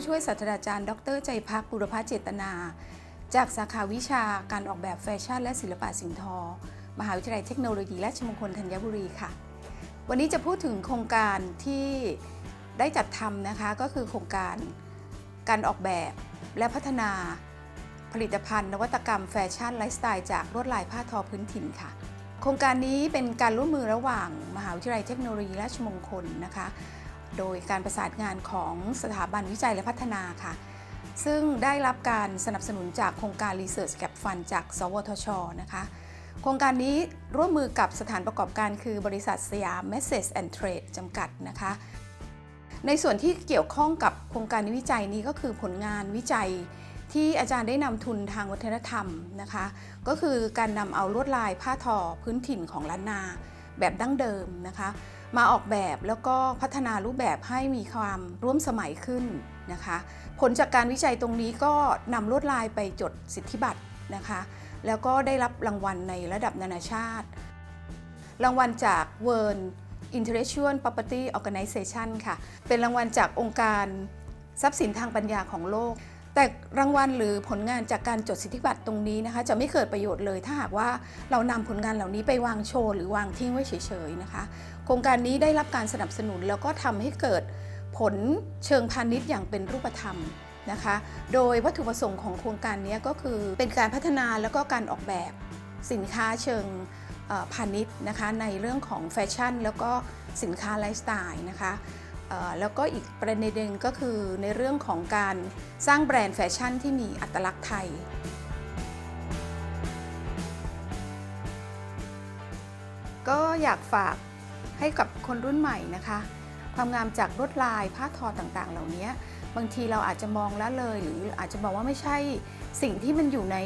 ผู้ช่วยศาสตราจารย์ ดร ใจพักบุรพเจตนา จากสาขาวิชาการออกแบบแฟชั่นและศิลปะสิ่งทอ มหาวิทยาลัยเทคโนโลยีราชมงคลธัญบุรีค่ะ วันนี้จะพูดถึงโครงการที่ได้จัดทำนะคะก็คือโครงการการออกแบบและพัฒนาผลิตภัณฑ์ นวัตกรรมแฟชั่นไลฟ์สไตล์จากลวดลายผ้าทอพื้นถิ่นค่ะ โครงการนี้เป็นการร่วมมือระหว่าง มหาวิทยาลัยเทคโนโลยีราชมงคลนะคะ โดยการประสานงานของสถาบันวิจัยและพัฒนาค่ะ ซึ่งได้รับการสนับสนุนจากโครงการ Research Gap Fund จาก สวทช นะคะ โครงการนี้ร่วมมือกับสถานประกอบการคือบริษัทสยาม Message and Trade จำกัดนะคะ ในส่วนที่เกี่ยวข้องกับโครงการวิจัยนี้ก็คือผลงานวิจัยที่อาจารย์ได้นำทุนทางวัฒนธรรมนะคะ ก็คือการนำเอาลวดลายผ้าทอพื้นถิ่นของล้านนาแบบดั้งเดิมนะคะ มาออกแบบแล้วก็พัฒนารูปแบบให้มีความร่วมสมัยขึ้นนะคะ ผลจากการวิจัยตรงนี้ก็นำลวดลายไปจดสิทธิบัตรนะคะ แล้วก็ได้รับรางวัลในระดับนานาชาติ รางวัลจาก World Intellectual Property Organization ค่ะ เป็นรางวัลจากองค์การทรัพย์สินทางปัญญาของโลก แต่รางวัลหรือผลงานจากการจดสิทธิบัตรตรงนี้นะคะ จะไม่เกิดประโยชน์เลยถ้าหากว่าเรานำผลงานเหล่านี้ไปวางโชว์หรือวางทิ้งไว้เฉยๆนะคะ โครงการนี้ได้รับการสนับสนุนแล้วก็ทำให้เกิดผลเชิงพาณิชย์อย่างเป็นรูปธรรมนะคะ โดยวัตถุประสงค์ของโครงการนี้ก็คือเป็นการพัฒนาแล้วก็การออกแบบสินค้าเชิงพาณิชย์นะคะในเรื่องของแฟชั่น แล้วก็สินค้าไลฟ์สไตล์นะคะ แล้วก็อีกประเด็นหนึ่งก็คือในเรื่องของการสร้างแบรนด์แฟชั่นที่มีอัตลักษณ์ไทย ก็อยากฝากให้กับคนรุ่นใหม่นะคะ ความงามจากลวดลายผ้าทอต่างๆ เหล่านี้บางทีเราอาจจะมองละเลย หรืออาจจะบอกว่าไม่ใช่สิ่งที่มันอยู่ใน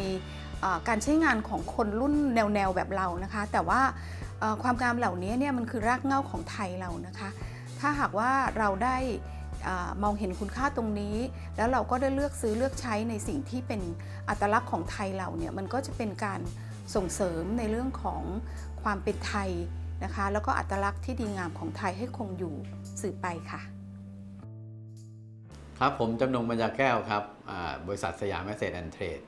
การใช้งานของคนรุ่นแนวๆแบบเรานะคะ แต่ว่าความงามเหล่านี้เนี่ยมันคือรากเหง้าของไทยเรานะคะ ถ้าหากว่าเราได้มองเห็นคุณค่าตรงนี้ แล้วเราก็ได้เลือกซื้อเลือกใช้ในสิ่งที่เป็นอัตลักษณ์ของไทยเราเนี่ยมันก็จะเป็นการส่งเสริมในเรื่องของความเป็นไทยนะคะ แล้วก็อัตลักษณ์ที่ดีงามของไทยให้คงอยู่สืบไปค่ะ ครับผมจำนงปัญญาแก้วครับบริษัทสยามแมสเซจแอนเทรด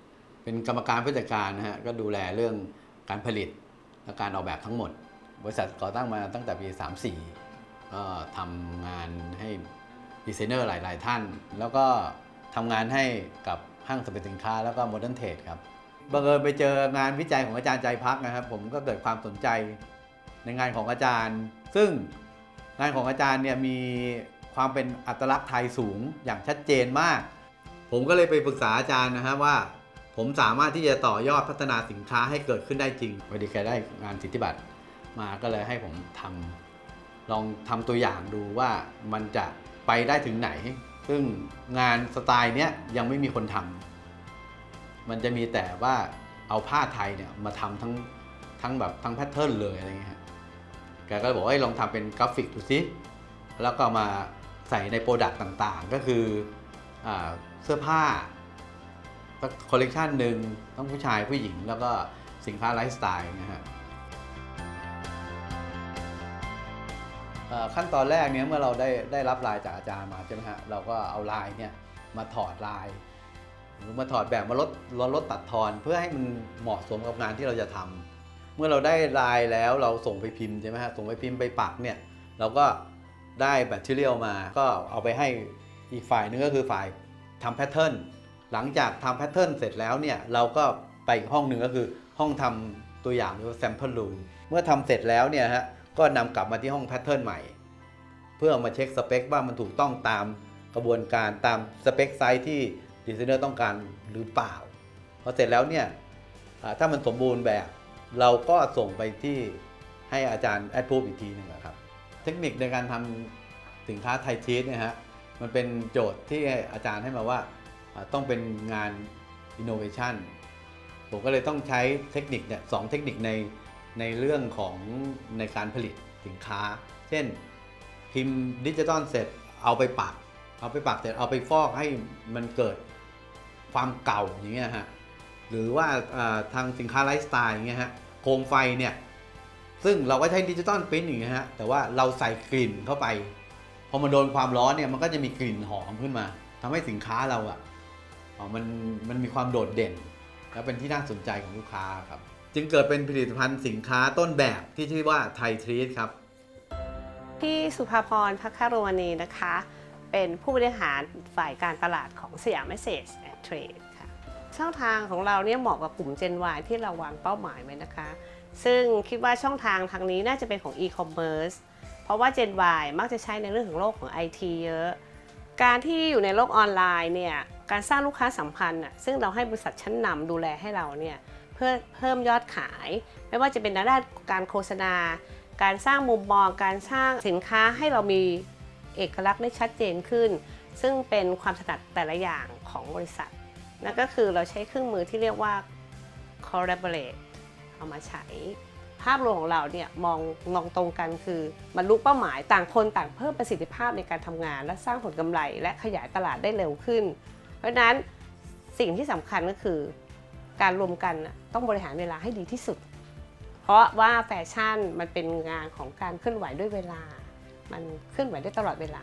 เป็นกรรมการผู้จัดการนะฮะก็ดูแลเรื่องการผลิตและการออกแบบทั้งหมด บริษัทก่อตั้งมาตั้งแต่ปี 34 ก็ทำงานให้ดีไซเนอร์หลาย ๆ ท่าน แล้วก็ทำงานให้กับห้างสรรพสินค้าแล้วก็โมเดิร์นเทรดครับบังเอิญไปเจองานวิจัยของอาจารย์ใจพักนะครับ ผมก็เกิดความสนใจในงานของอาจารย์ ซึ่งงานของอาจารย์เนี่ยมีความเป็นอัตลักษณ์ไทยสูงอย่างชัดเจนมาก ผมก็เลยไปปรึกษาอาจารย์นะฮะว่า ผมสามารถที่จะต่อยอดพัฒนาสินค้าให้เกิดขึ้นได้จริงพอดีแกได้งานสิทธิบัตรมาก็เลยให้ผมทำ ลองทำตัวอย่างดูว่ามันจะไปได้ถึงไหน ซึ่งงานสไตล์เนี้ยยังไม่มีคนทำมันจะมีแต่ว่าเอาผ้าไทยเนี่ยมาทำทั้งทั้งแบบทั้งแพทเทิร์นเลยอะไรเงี้ยแกก็บอกว่าลองทำเป็นกราฟิกดูสิแล้วก็มาใส่ในโปรดักต์ต่างๆ ก็คืออเสื้อผ้าคอลเลกชันหนึ่งทั้งผู้ชายผู้หญิงแล้วก็สินค้าไลฟ์สไตล์นะฮะ ขั้นตอนแรกเนี่ยเมื่อเราได้ได้รับลายจากอาจารย์มาใช่ไหมฮะเราก็เอาลายเนี่ยมาถอดลายหรือมาถอดแบบมาลดลดลดตัดทอนเพื่อให้มันเหมาะสมกับงานที่เราจะทำเมื่อเราได้ลายแล้วเราส่งไปพิมพ์ใช่ไหมฮะส่งไปพิมพ์ไปปักเนี่ยเราก็ได้แบตเตอรี่มา ก็เอาไปให้อีกฝ่ายนึงก็คือฝ่ายทำแพทเทิร์นหลังจากทำแพทเทิร์นเสร็จแล้วเนี่ยเราก็ไปอีกห้องหนึ่งก็คือห้องทำตัวอย่างหรือว่า sample room เมื่อทำเสร็จแล้วเนี่ยฮะ ก็นำกลับมาที่ห้องแพทเทิร์นใหม่ เพื่อมาเช็คสเปคว่ามันถูกต้องตามกระบวนการตามสเปคไซส์ที่ดีไซเนอร์ต้องการหรือเปล่าพอเสร็จแล้วเนี่ยถ้ามันสมบูรณ์แบบ เราก็ส่งไปที่ให้อาจารย์แอดพูฟอีกทีหนึงอะครับ เทคนิคในการทำสินค้าไทยชีสเนี่ยฮะมันเป็นโจทย์ที่อาจารย์ให้มาว่าต้องเป็นงาน innovation ผมก็เลยต้องใช้เทคนิคเนี่ยสองเทคนิคใน ในเรื่องของในการผลิตสินค้า เช่นพิมพ์ดิจิตอลเสร็จเอาไปปัก เอาไปปักเสร็จเอาไปฟอกให้มันเกิดความเก่าอย่างเงี้ยฮะหรือว่าทางสินค้าไลฟ์สไตล์อย่างเงี้ยฮะโคมไฟเนี่ยซึ่งเราก็ใช้ดิจิตอลปริ้นอย่างเงี้ยฮะแต่ว่าเราใส่กลิ่นเข้าไปพอมันโดนความร้อนเนี่ยมันก็จะมีกลิ่นหอมขึ้นมาทำให้สินค้าเราอะอ๋อมันมันมีความโดดเด่น และเป็นที่น่าสนใจของลูกค้าครับ จึงเกิดเป็นผลิตภัณฑ์สินค้าต้นแบบที่ชื่อว่าไทยทรีตครับ พี่สุภาพรพักคารวณีนะคะ เป็นผู้บริหารฝ่ายการตลาดของสยาม Message and Trade ค่ะช่องทางของเราเนี่ยเหมาะกับกลุ่ม Gen Y ที่เราวางเป้าหมายไว้นะคะ ซึ่งคิดว่าช่องทางทางนี้น่าจะเป็นของ e-commerce เพราะว่า Gen Y มักจะใช้ในเรื่องของโลกของ IT เยอะ การที่อยู่ในโลกออนไลน์เนี่ยการสร้างลูกค้าสัมพันธ์ซึ่งเราให้บริษัทชั้นนำดูแลให้เราเนี่ย เพื่อเพิ่มยอดขาย ไม่ว่าจะเป็นในด้านการโฆษณา การสร้างมุมมอง การสร้างสินค้าให้เรามีเอกลักษณ์ได้ชัดเจนขึ้น ซึ่งเป็นความถนัดแต่ละอย่างของบริษัท นั่นก็คือเราใช้เครื่องมือที่เรียกว่า collaborate เอามาใช้ ภาพรวมของเราเนี่ยมองมองตรงกันคือบรรลุเป้าหมายต่างคนต่างเพิ่มประสิทธิภาพในการทำงาน และสร้างผลกำไร และขยายตลาดได้เร็วขึ้น เพราะฉะนั้นสิ่งที่สำคัญก็คือ การรวมกันต้องบริหารเวลาให้ดีที่สุด เพราะว่าแฟชั่นมันเป็นงานของการเคลื่อนไหวด้วยเวลา มันเคลื่อนไหวได้ตลอดเวลา